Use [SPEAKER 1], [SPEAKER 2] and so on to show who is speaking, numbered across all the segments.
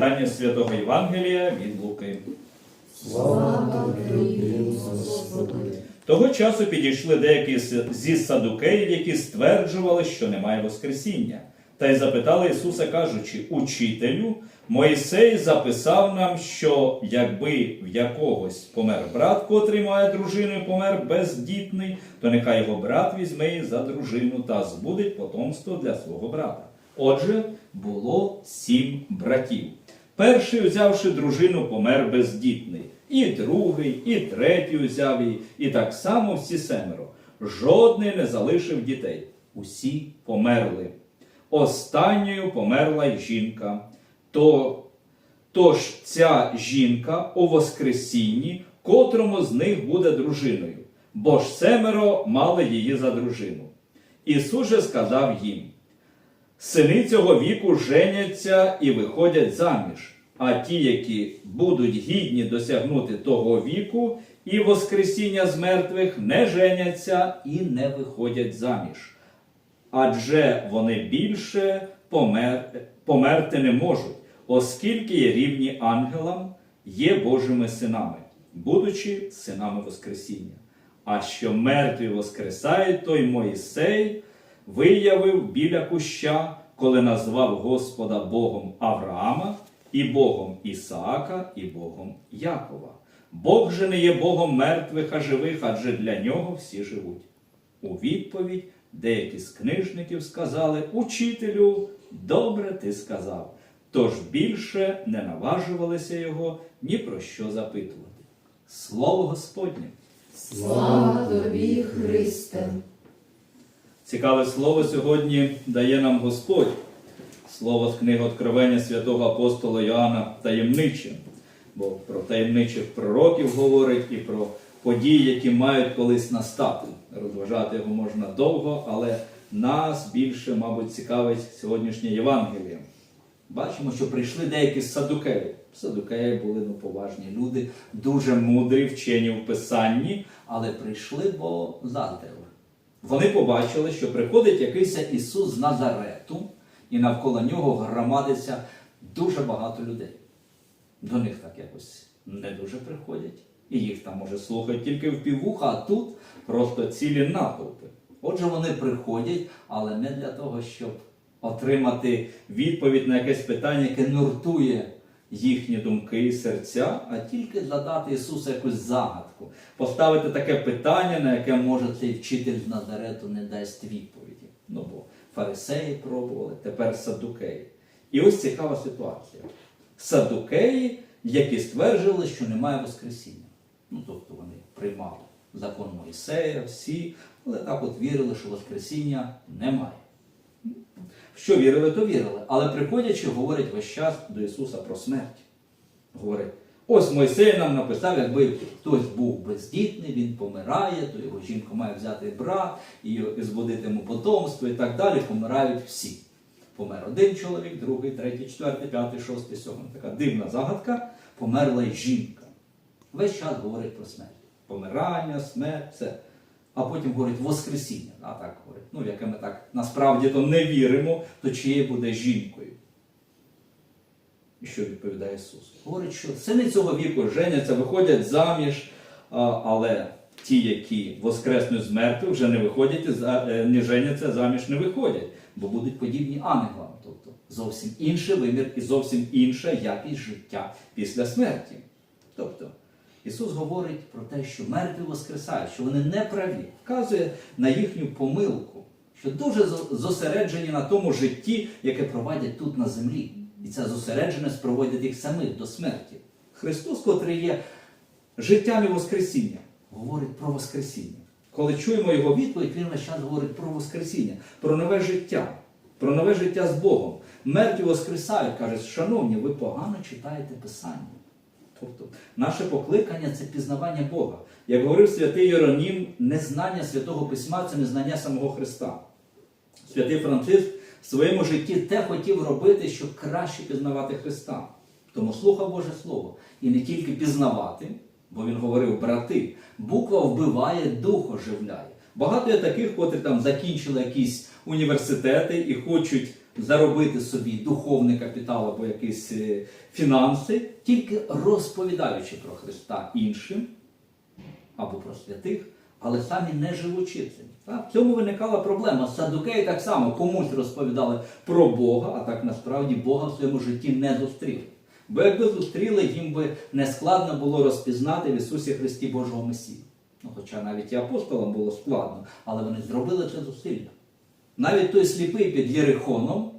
[SPEAKER 1] Читання святого Євангелія від Луки.
[SPEAKER 2] Слава тобі.
[SPEAKER 1] Того часу підійшли деякі зі садукеїв, які стверджували, що немає Воскресіння, та й запитали Ісуса, кажучи: Учителю, Мойсей записав нам, що якби в якогось помер брат, котрий має дружину і помер бездітний, то нехай його брат візьме її за дружину та збудить потомство для свого брата. Отже, було сім братів. Перший, взявши дружину, помер бездітний, і другий, і третій взяв її, і так само всі семеро. Жодний не залишив дітей. Усі померли. Останньою померла й жінка. То, тож ця жінка у Воскресінні, котрому з них буде дружиною, бо ж семеро мали її за дружину. Ісус же сказав їм: Сини цього віку женяться і виходять заміж, а ті, які будуть гідні досягнути того віку і Воскресіння з мертвих, не женяться і не виходять заміж. Адже вони більше помер... померти не можуть, оскільки є рівні ангелам, є Божими синами, будучи синами Воскресіння. А що мертві воскресають, той Моїсей виявив біля куща, коли назвав Господа Богом Авраама, і Богом Ісаака, і Богом Якова. Бог же не є Богом мертвих, а живих, адже для нього всі живуть. У відповідь деякі з книжників сказали: Учителю, добре ти сказав. Тож більше не наважувалися його ні про що запитувати. Слово Господнє!
[SPEAKER 2] Слава тобі, Христе.
[SPEAKER 1] Цікаве слово сьогодні дає нам Господь. Слово з книги Откровення святого апостола Йоанна таємниче, бо про таємничих пророків говорить і про події, які мають колись настати. Розважати його можна довго, але нас більше, мабуть, цікавить сьогоднішнє Євангеліє. Бачимо, що прийшли деякі з садукеїв. Садукеї були ну, поважні люди, дуже мудрі, вчені в писанні, але прийшли, бо заздрили. Вони побачили, що приходить якийсь Ісус з Назарету, і навколо нього громадиться дуже багато людей. До них так якось не дуже приходять. І їх там, може, слухають тільки в піввуха, а тут просто цілі натовпи. Отже, вони приходять, але не для того, щоб отримати відповідь на якесь питання, яке нуртує їхні думки і серця, а тільки задати Ісусу якусь загадку, поставити таке питання, на яке може цей вчитель з Назарету не дасть відповіді. Ну бо фарисеї пробували, тепер садукеї. І ось цікава ситуація. Садукеї, які стверджували, що немає Воскресіння. Ну, тобто вони приймали закон Моїсея, всі, але так от вірили, що Воскресіння немає. Що вірили, то вірили. Але приходячи, говорять весь час до Ісуса про смерть. Говорять, ось Мойсей нам написав, якби хтось був бездітний, він помирає, то його жінку має взяти брат і збудити йому потомство і так далі. Помирають всі. Помер один чоловік, другий, третій, четвертий, п'ятий, шостий, сьомий. Така дивна загадка. Померла й жінка. Весь час говорить про смерть. Помирання, смерть, все. А потім говорить Воскресіння. А так говорить. Ну, яке ми так насправді то не віримо, то чиє буде жінкою. І що відповідає Ісус? Говорить, що сини цього віку женяться, виходять заміж, але ті, які воскреснуть з мертвих, вже не виходять, е, не женяться, заміж не виходять, бо будуть подібні ангелам. Тобто зовсім інший вимір і зовсім інша якість життя після смерті. Тобто Ісус говорить про те, що мертві воскресають, що вони не праві, вказує на їхню помилку, що дуже зосереджені на тому житті, яке проводять тут на землі. І ця зосередженість проводить їх самих до смерті. Христос, котрий є життям і Воскресінням, говорить про Воскресіння. Коли чуємо його відповідь, він весь час говорить про Воскресіння, про нове життя, про нове життя з Богом. Мертві воскресають, каже, шановні, ви погано читаєте Писання. Тобто, наше покликання це пізнавання Бога. Як говорив святий Єронім, незнання святого письма це незнання самого Христа. Святий Франциск в своєму житті те хотів робити, щоб краще пізнавати Христа. Тому слухав Боже Слово. І не тільки пізнавати, бо він говорив, брати, буква вбиває, дух оживляє. Багато є таких, котрі там закінчили якісь університети і хочуть заробити собі духовний капітал або якісь е, фінанси, тільки розповідаючи про Христа іншим або про святих, але самі не живучи цим. В цьому виникала проблема. Садукеї так само комусь розповідали про Бога, а так насправді Бога в своєму житті не зустріли. Бо якби зустріли, їм би не складно було розпізнати в Ісусі Христі Божого Месію. Ну, хоча навіть і апостолам було складно, але вони зробили це зусилля. Навіть той сліпий під Єрихоном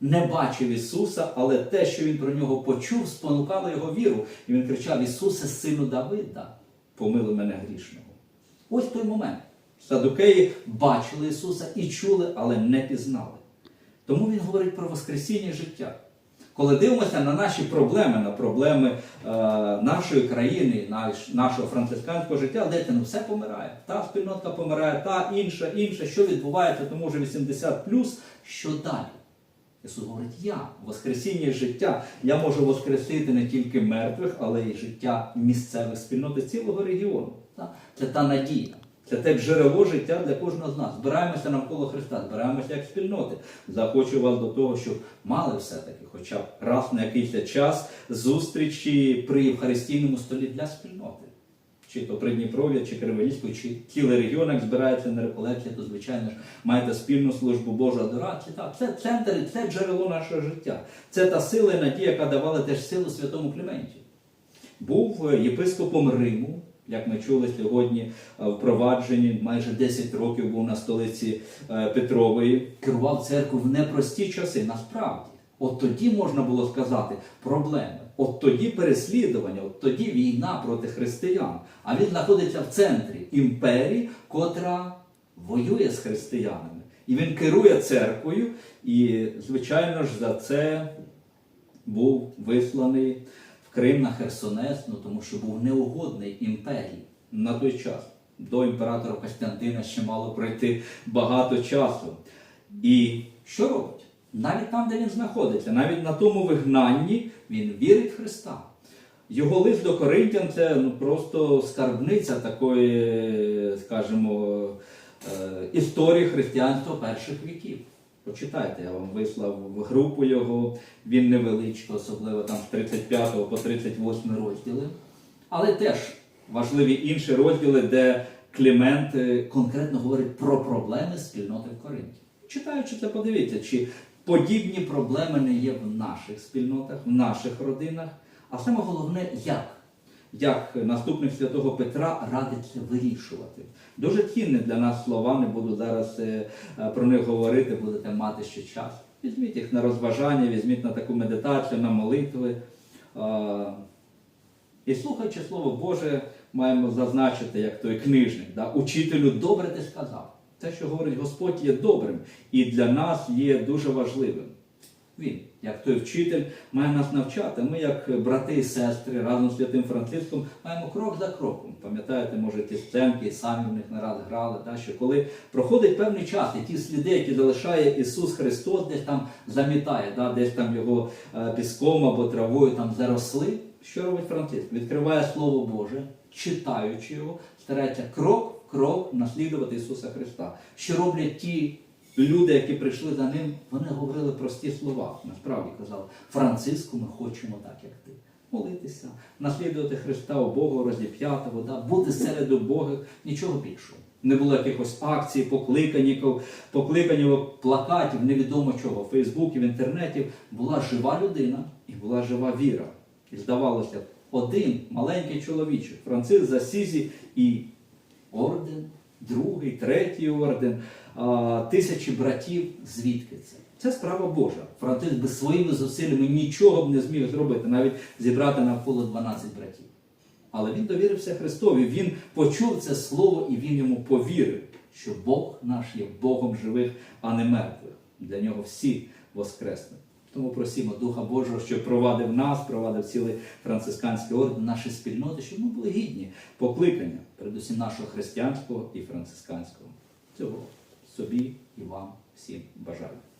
[SPEAKER 1] не бачив Ісуса, але те, що він про нього почув, спонукало його віру. І він кричав: Ісусе, сину Давида, помили мене грішного. Ось той момент. Садукеї бачили Ісуса і чули, але не пізнали. Тому Він говорить про Воскресіння життя. Коли дивимося на наші проблеми, на проблеми е, нашої країни, наш, нашого францисканського життя, де ну все помирає. Та спільнотка помирає, та інша, інша. Що відбувається, тому вже 80 що далі? Ісус говорить, я Воскресіння життя. Я можу воскресити не тільки мертвих, але й життя місцевих спільнот цілого регіону. Так? Це та надія. Це те джерело життя для кожного з нас. Збираємося навколо Христа, збираємося як спільноти. Захочу вас до того, щоб мали все-таки, хоча б раз на якийсь час зустрічі при Євхаристійному столі для спільноти. Чи то Придніпров'я, чи Кривоїську, чи цілий регіон, як збирається на реколекції, то звичайно ж маєте спільну службу Божу адорації. Так, це центр, це джерело нашого життя. Це та сила і надія, яка давала теж силу святому Клементі. Був е, єпископом Риму, як ми чули сьогодні е, в провадженні, майже 10 років був на столиці е, Петрової, керував церкву в непрості часи, насправді. От тоді можна було сказати проблеми. От тоді переслідування, от тоді війна проти християн. А він знаходиться в центрі імперії, котра воює з християнами. І він керує церквою, і, звичайно ж, за це був висланий Крим на Херсонес, ну, тому що був неугодний імперії на той час. До імператора Костянтина ще мало пройти багато часу. І що робить? Навіть там, де він знаходиться, навіть на тому вигнанні він вірить в Христа. Його лист до Коринтян це ну, просто скарбниця такої, скажімо, е, історії християнства перших віків. Почитайте, я вам вислав в групу його, він невеличкий, особливо там з 35 по 38 розділи. Але теж важливі інші розділи, де Клімент е, конкретно говорить про проблеми спільноти в Коринті. Читаючи це, подивіться, чи подібні проблеми не є в наших спільнотах, в наших родинах. А саме головне, як? Як наступник святого Петра радить це вирішувати. Дуже цінні для нас слова, не буду зараз е, е, про них говорити, будете мати ще час. Візьміть їх на розважання, візьміть на таку медитацію, на молитви. І слухаючи Слово Боже, маємо зазначити, як той книжник, да? учителю, добре ти сказав. Те, що говорить Господь, є добрим і для нас є дуже важливим. Він, як той вчитель, має нас навчати. Ми, як брати і сестри, разом з святим Франциском, маємо крок за кроком. Пам'ятаєте, може, ті сценки, і самі в них не раз грали, та, що коли проходить певний час, і ті сліди, які залишає Ісус Христос, десь там замітає, да, десь там його е, піском або травою там заросли. Що робить Франциск? Відкриває Слово Боже, читаючи його, старається крок крок наслідувати Ісуса Христа. Що роблять ті люди, які прийшли за ним, вони говорили прості слова. Насправді казали, Франциску, ми хочемо так, як ти. Молитися, наслідувати Христа у Богу, розіп'ятого, да? бути серед убогих, нічого більшого. Не було якихось акцій, покликанів, покликанів, плакатів, невідомо чого, в Фейсбуці, в інтернеті. Була жива людина і була жива віра. І здавалося, один маленький чоловічок, Франциск Засізі і орден, другий, третій орден, а, тисячі братів. Звідки це? Це справа Божа. Франциск би своїми зусиллями нічого б не зміг зробити, навіть зібрати навколо 12 братів. Але він довірився Христові. Він почув це слово і він йому повірив, що Бог наш є Богом живих, а не мертвих. Для нього всі воскресли. Тому просимо Духа Божого, щоб провадив нас, провадив цілий францисканський орден, наші спільноти, щоб ми були гідні покликання, передусім нашого християнського і францисканського. Цього собі і вам всім бажаю.